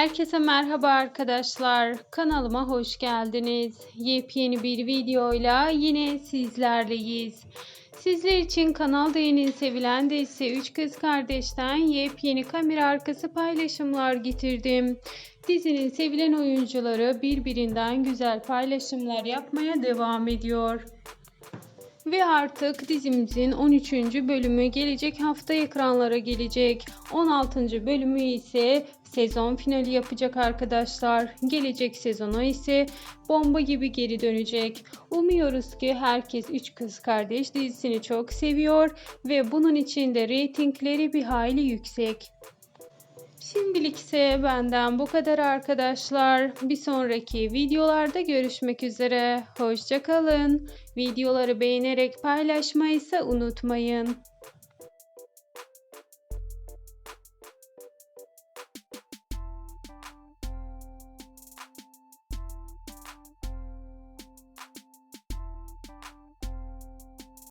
Herkese merhaba arkadaşlar. Kanalıma hoş geldiniz. Yepyeni bir videoyla yine sizlerleyiz. Sizler için kanalda yeni sevilen dizisi 3 Kız Kardeş'ten yepyeni kamera arkası paylaşımlar getirdim. Dizinin sevilen oyuncuları birbirinden güzel paylaşımlar yapmaya devam ediyor. Ve artık dizimizin 13. bölümü gelecek hafta ekranlara gelecek. 16. bölümü ise sezon finali yapacak arkadaşlar. Gelecek sezona ise bomba gibi geri dönecek. Umuyoruz ki herkes 3 kız kardeş dizisini çok seviyor ve bunun için de reytingleri bir hayli yüksek. Şimdilik ise benden bu kadar arkadaşlar. Bir sonraki videolarda görüşmek üzere. Hoşçakalın. Videoları beğenerek paylaşmayı ise unutmayın.